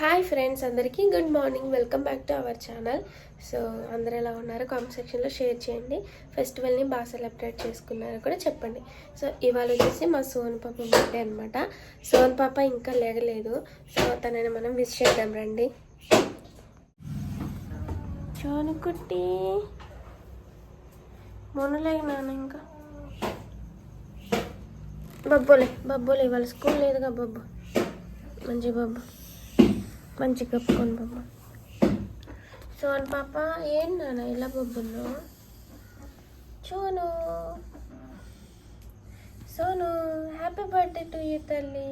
Hi friends అందరికీ good morning. Welcome back to our channel. So అందరు ఎలా ఉన్నారు? కామెంట్ సెక్షన్లో షేర్ చేయండి. ఫెస్టివల్ని బాగా సెలబ్రేట్ చేసుకున్నారో కూడా చెప్పండి. సో ఇవాళ వచ్చేసి మా సోన్ పాప బర్త్డే అనమాట సోన్ పాప ఇంకా లేగలేదు. సో తనని మనం విష్ చేద్దాం రండి. చోనుకుట్టి మొన్నలేగినాను ఇంకా. బబ్బోలే బబ్బోలే ఇవాళ స్కూల్ లేదుగా బబ్బు. మంచి బబ్బు. మంచి కప్పుకోండి బొమ్మ సోన్ పాప ఏం నాన్న ఇలా బొబ్బుల్లో చూను Sonu happy birthday to you తల్లి.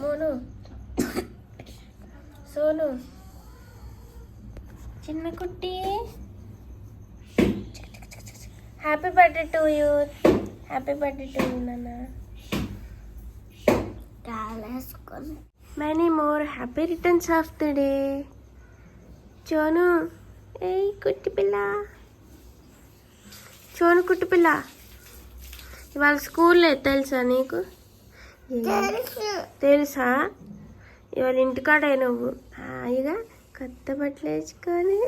మోను. సోను. చిన్న కుట్టి. Happy birthday to you happy birthday to you నాన్న. Many more happy returns of the day చోను ఏయ్ కుట్టి పిల్ల చోను కుట్టి పిల్ల ఇవాళ స్కూల్లో తెలుసా నీకు? తెలుసా. ఇవాళ ఇంటికాడే నువ్వు. హాయిగా కొత్త బట్టలు వేసుకొని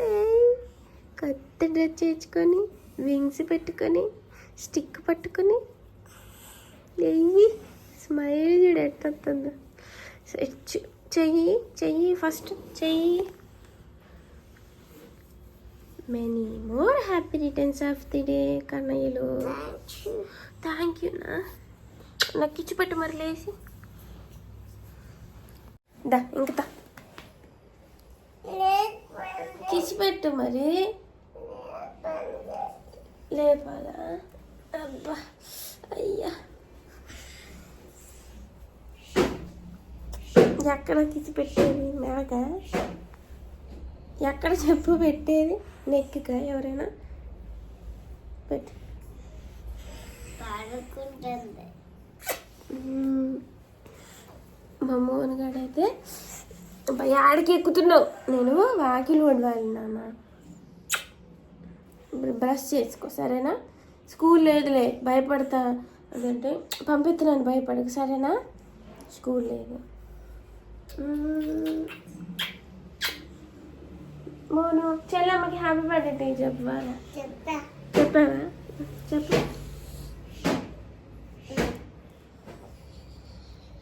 కొత్త డ్రెస్ వేసుకొని వింగ్స్ పెట్టుకొని స్టిక్ పట్టుకొని ఎయ్యి స్మైల్ చూడు ఎట్టొస్తుందో చెయ్యి చెయ్యి ఫస్ట్ చెయ్యి. Many more happy returns of the day కన్నయ్యలు. Thank you నా. నాకు ఇచ్చి పెట్టు మరి లేచి. దా ఇంక కిసి పెట్టు మరి. లేపాలా? అబ్బా అయ్యా. ఎక్కడ కిసి పెట్టేది? నాగా ఎక్కడ చెప్పు పెట్టేది? నెక్కిగా ఎవరైనా? పెట్టు. మా మోనగాడైతే ఆడికి ఎక్కుతున్నావు? నేను వాకిలు వడవాలి నాన్న. బ్రష్ చేసుకో సరేనా? స్కూల్ లేదులే భయపడతా. అదంటే పంపిస్తున్నాను భయపడకు సరేనా? స్కూల్ లేదు. మోను చెల్లమ్మకి హ్యాపీ బర్త్డే చెప్పాలా చెప్పావా? చెప్పు.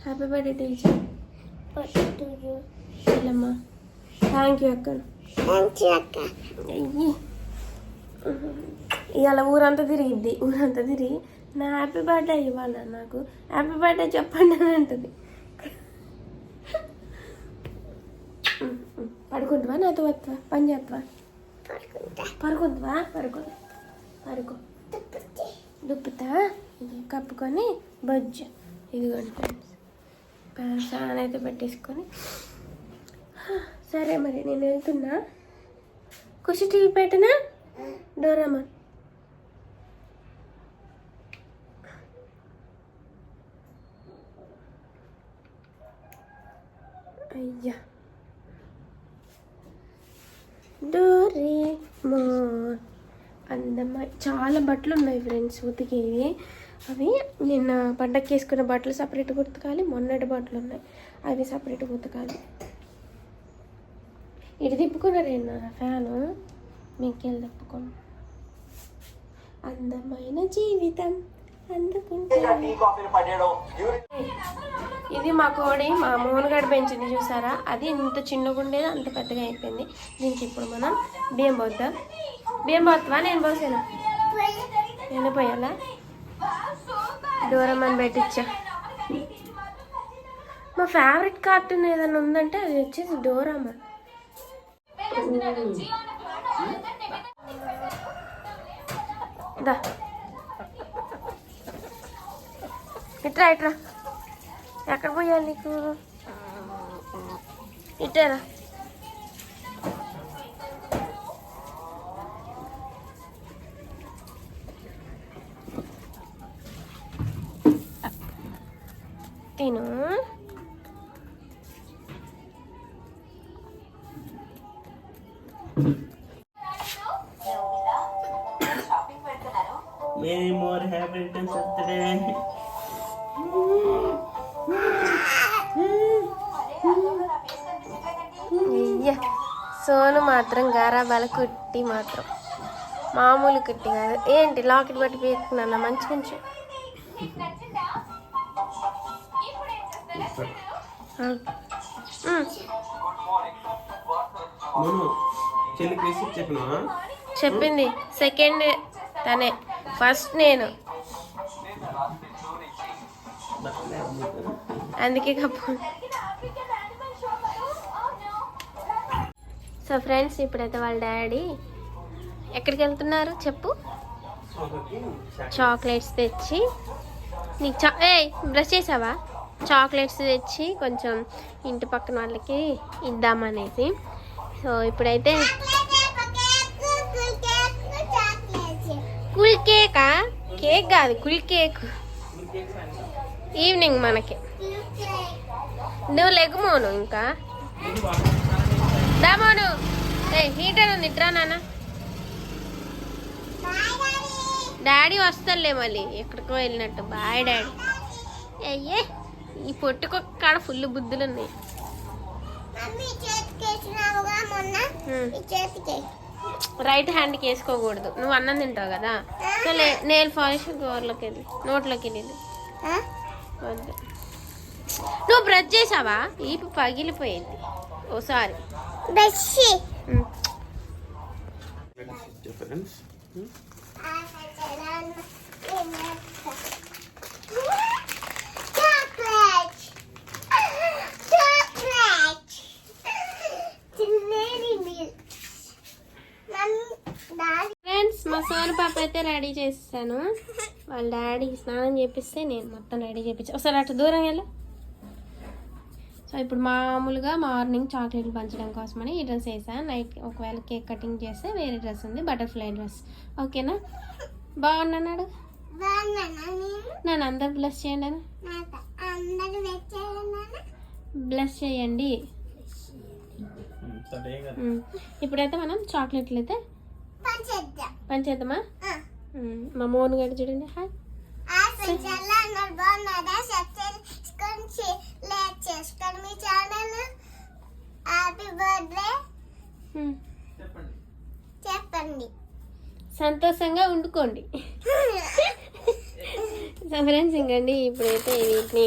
హ్యాపీ బర్త్డే టీచర్ చెల్లమ్మ థ్యాంక్ యూ అక్క. అయ్యి. ఇవాళ ఊరంతా తిరిగిద్ది ఊరంతా తిరిగి నా హ్యాపీ బర్త్డే ఇవ్వాల నాకు. హ్యాపీ బర్త్డే చెప్పండి అని అంటుంది. పడుకుంటావా? నాతో వస్తావా పని చేస్తావా పడుకుంటావా? పడుకో. పడుకో. దుప్పుతా. కప్పుకొని బొజ్జు. ఇదిగోండి ఫ్రెండ్స్ ఫ్యాన్ అయితే పెట్టేసుకొని. సరే మరి నేను వెళ్తున్నా. కుర్చీ టీవీ పెట్టనా? డోరామా. అయ్యా. డోరే మోర్ అందమ్మ చాలా బట్టలు ఉన్నాయి ఫ్రెండ్స్ ఉతికేవి అవి నిన్న పండగకి వేసుకున్న బట్టలు సపరేట్గా ఉతకాలి మొన్నటి బట్టలు ఉన్నాయి. అవి సపరేట్గా ఉతకాలి. ఇటు తిప్పుకున్నారేనా ఫ్యాను? మీకెళ్ళి తిప్పుకోండి. అందమైన జీవితం. ఇది మా కోడి మా మోనగాడు పెంచింది చూసారా? అది ఇంత చిన్నగా ఉండేది అంత పెద్దగా అయిపోయింది. దీనికి ఇప్పుడు మనం బియ్యం పోద్దాం. బియ్యం పోతావా? నేను పోసాను? నేను పోయాలా? దూరం అని పెట్టించా మా ఫేవరెట్ కార్టూన్ ఏదైనా ఉందంటే అది వచ్చేసి డోరామా. దా. ఇట్రా ఇట్రా ఎక్కడ పోయాలి నీకు ఇట్టారా తిను Many more happy returns of the day. Sonu మాత్రం గారాబాల కుట్టి మాత్రం. మామూలు కుట్టి కాదు. ఏంటి లాకెట్ బట్టి పెట్టుకున్నా మంచి చెప్పినా చెప్పింది. సెకండ్ తనే. ఫస్ట్ నేను. అందుకే కప్పు. సో ఫ్రెండ్స్ ఇప్పుడైతే వాళ్ళ డాడీ ఎక్కడికి వెళ్తున్నారు చెప్పు? చాక్లెట్స్ తెచ్చి నీకు చా ఏ బ్రష్ చేసావా? చాక్లెట్స్ తెచ్చి కొంచెం ఇంటి పక్కన వాళ్ళకి ఇద్దామనేసి. సో ఇప్పుడైతే కూల్ కేకా? కేక్ కాదు కూల్ కేక్. ఈవినింగ్ మనకి. నువ్వు లెగు మోను ఇంకా. దా మోను. ఏ హీటర్ ఉంది ఇట్రా నాన్న. డాడీ వస్తానులే మళ్ళీ ఎక్కడికో వెళ్ళినట్టు. Bye daddy. అయ్యే ఈ పొట్టుకు కాడ ఫుల్ బుద్ధులు ఉన్నాయి. రైట్ హ్యాండ్కి వేసుకోకూడదు. నువ్వు అన్నం తింటావు కదా? సో లే నేల్ పాలిష్ గోర్లోకి వెళ్ళి నోట్లోకి వెళ్ళి వద్దు. నువ్వు బ్రష్ చేసావా? ఈపు పగిలిపోయింది. ఫ్రెండ్స్ మా సోను పాప అయితే రెడీ చేసేసాను. వాళ్ళ డాడీ స్నానం చేపిస్తే నేను మొత్తం రెడీ చేపించాను ఒకసారి అటు దూరం వెళ్ళి. సో ఇప్పుడు మామూలుగా మార్నింగ్ చాక్లెట్లు పంచడం కోసమని ఈ డ్రెస్ వేసాను. నైట్ ఒకవేళ కేక్ కటింగ్ చేస్తే వేరే డ్రెస్ ఉంది బటర్ఫ్లై డ్రెస్. ఓకేనా? బాగున్నాడు నన్ను అందరు బ్లెస్ చేయండి బ్లెస్ చేయండి. ఇప్పుడైతే మనం చాక్లెట్లు అయితే పంచేద్దాం పంచేద్దామా. మా మోను గడి చూడండి. హాయ్. చేసుకొని మీ ఛానల్. Happy birthday. చెప్పండి. సంతోషంగా వండుకోండి సో ఫ్రెండ్స్ ఇంకండి ఇప్పుడైతే వీటిని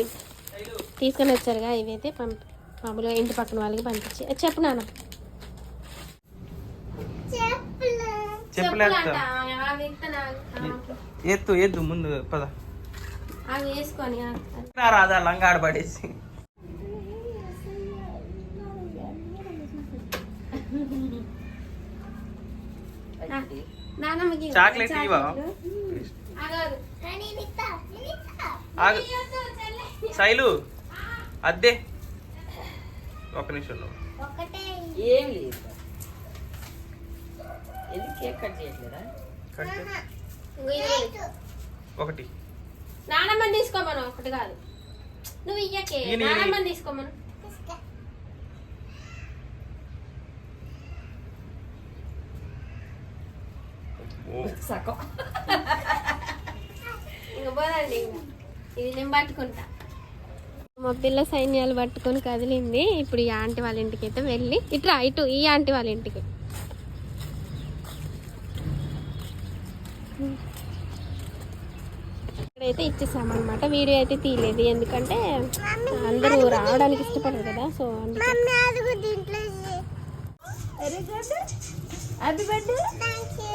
తీసుకొని వచ్చారుగా ఇవైతే పంపి మామూలుగా ఇంటి పక్కన వాళ్ళకి పంపించి. చెప్పు నాన్న. ఎత్తు ఎద్దు ముందు పద. అవి వేసుకొని ఆ- రాదా లంగా ఆడబడేసి చాక్లెట్ శైలు అద్దే. ఒక నిమిషం ఏం లేదు. కేక్ కట్ చేయట్లేదా. ఒకటి. నానమ్మని తీసుకోమను ఒకటి కాదు. నువ్వు ఇయ్యకే. నానమ్మని తీసుకోమను. సగం ఇంక పోదండి. ఇంక ఇది నేను పట్టుకుంటా. మా పిల్ల సైన్యాలు పట్టుకొని కదిలింది. ఇప్పుడు ఈ ఆంటీ వాళ్ళ ఇంటికి అయితే వెళ్ళి ఇట్రా ఇటు ఈ ఆంటీ వాళ్ళ ఇంటికి. ఇక్కడైతే ఇచ్చేసామన్నమాట. వీడియో అయితే తీయలేదు. ఎందుకంటే అందరూ రావడానికి ఇష్టపడరు కదా సో అందుకే. హ్యాపీ బర్త్డే థ్యాంక్ యూ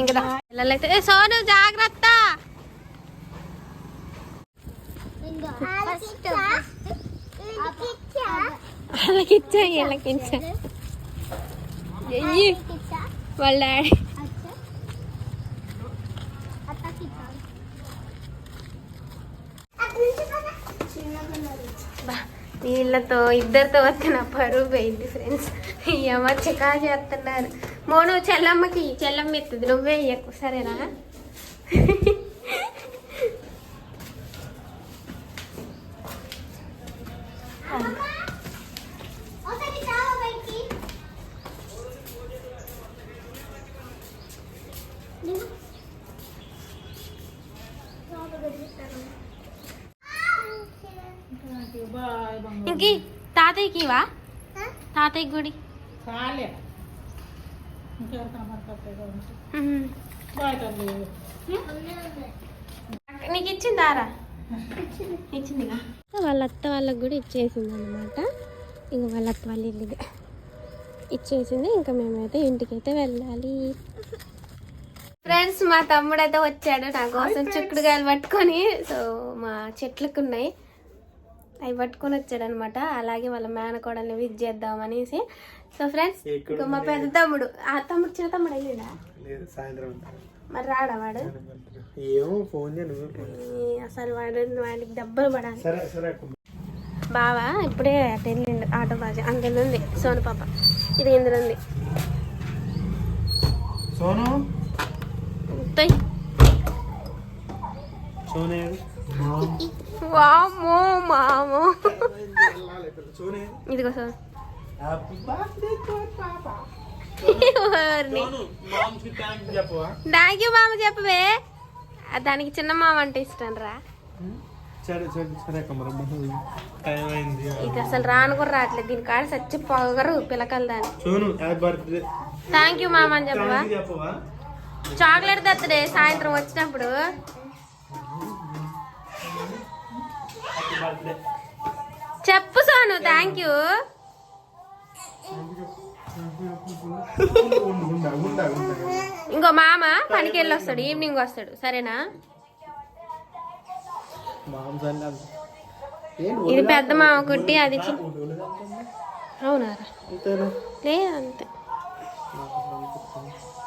ఇంకా పిల్లలైతే ఏ సోను జాగ్రత్త. వాళ్ళకి ఇచ్చా? వీళ్ళకి ఇచ్చా? ఎయ్యి వాళ్ళ డాడీ. బా, వీళ్ళతో ఇద్దరితో వస్తే నా పరువు పోయింది ఫ్రెండ్స్ అమ్మ చికా చేస్తున్నారు. మోను చెల్లమ్మకి చెల్లమ్మ ఎత్తుంది. నువ్వే ఇయ్యకు సరేనా? ఇంకి తాతయ్యకి ఇవా తాతయ్య గుడి. లేదు. నీకు ఇచ్చిందారా ఇచ్చిందిగా? వాళ్ళ అత్త వాళ్ళకి కూడా ఇచ్చేసింది అనమాట ఇక వాళ్ళ అత్త వాళ్ళ ఇల్లు. ఇచ్చేసింది ఇంకా మేమైతే ఇంటికైతే వెళ్ళాలి. ఫ్రెండ్స్ మా తమ్ముడు అయితే వచ్చాడు నా కోసం చిక్కుడుకాయలు పట్టుకొని. సో మా చెట్లకు ఉన్నాయి అవి పట్టుకొని వచ్చాడు అనమాట అలాగే వాళ్ళ మేనకోడల్ని విజ్ చేద్దాం అనేసి సో ఫ్రెండ్స్ ఇంకా మా పెద్ద తమ్ముడు. ఆ తమ్ముడు చిన్న తమ్ముడు అయ్యిందా లేదు సాయంత్రం మరి రాడా వాడు? ఏమో ఫోన్ అసలు వాడు వాడికి దెబ్బలు పడాలి. బావా ఇప్పుడే అటు వెళ్ళిండు ఆటో బాజా. అందులో ఉంది సోను పాప. ఇది ఇందులో ఉంది. సోను. సోనే. వామ్మో మామో. ఇదిగో కి థ్యాంక్ యూ మామ చెప్పవే. దానికి చిన్న మామ అంటే ఇష్టం రా. సరే సరే సరే ఇది అసలు రాను కూడా రావట్లేదు. దీని కాడ సచ్చి పొగరు పిలకలు దాని. Sonu happy birthday thank you మామ అని చెప్పవా? చాక్లెట్ తెత్తడే సాయంత్రం వచ్చినప్పుడు. చెప్పు సోను థ్యాంక్ యూ ఇంకో మామ పనికి వెళ్ళి వస్తాడు ఈవినింగ్ వస్తాడు సరేనా? ఇది పెద్ద మామ కుట్టి అది లేదు అంతే.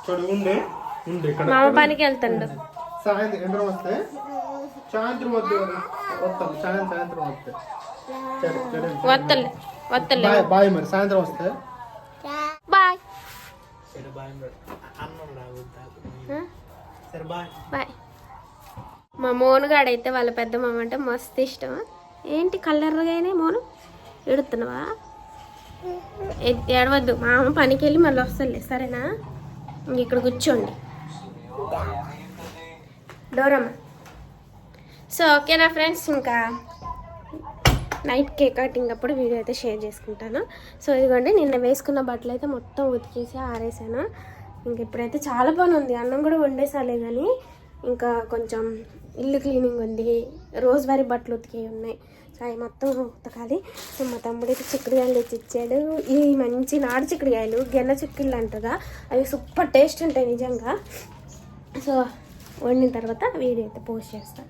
చూడు ఉండే ఉండే ఇక్కడ. మామ పనికి వెళ్తాడు సాయంత్రం వస్తే? సాయంత్రం వద్దు వస్తాం. సాయంత్రం బాయ్ బాయ్ మరి. సాయంత్రం వస్తే. బాయ్. సరే బాయ్ మరి. అన్నం రావద్దు సరే బాయ్. బాయ్. మా మోనుగాడైతే వాళ్ళ పెద్ద మామ అంటే మస్తు ఇష్టం. ఏంటి కలర్గానే మోను? ఎడుతున్నావా ఏడవద్దు. మామ పనికి వెళ్ళి మళ్ళీ వస్తాలే. సరేనా? ఇంక ఇక్కడ కూర్చోండి. డోరమ్మ. సో ఓకేనా ఫ్రెండ్స్ ఇంకా నైట్ కేక్ కటింగ్ అప్పుడు వీడియో అయితే షేర్ చేసుకుంటాను. సో ఇదిగోండి నిన్న వేసుకున్న బట్టలు అయితే మొత్తం ఉతికేసి ఆరేసాను. ఇంక ఇప్పుడైతే చాలా పని ఉంది. అన్నం కూడా వండేసాలే కానీ ఇంకా కొంచెం ఇల్లు క్లీనింగ్ ఉంది. రోజువారీ బట్టలు ఉతికే ఉన్నాయి. సో అవి మొత్తం ఉతకాలి. సో మా తమ్ముడు అయితే చిక్కుడుకాయలు తెచ్చి ఇచ్చాడు. ఈ మంచి నాడు చిక్కుడుగాయలు గెన్న చిక్కుళ్ళు అంటగా అవి సూపర్ టేస్ట్ ఉంటాయి నిజంగా. సో వండిన తర్వాత వీడియో అయితే పోస్ట్ చేస్తాను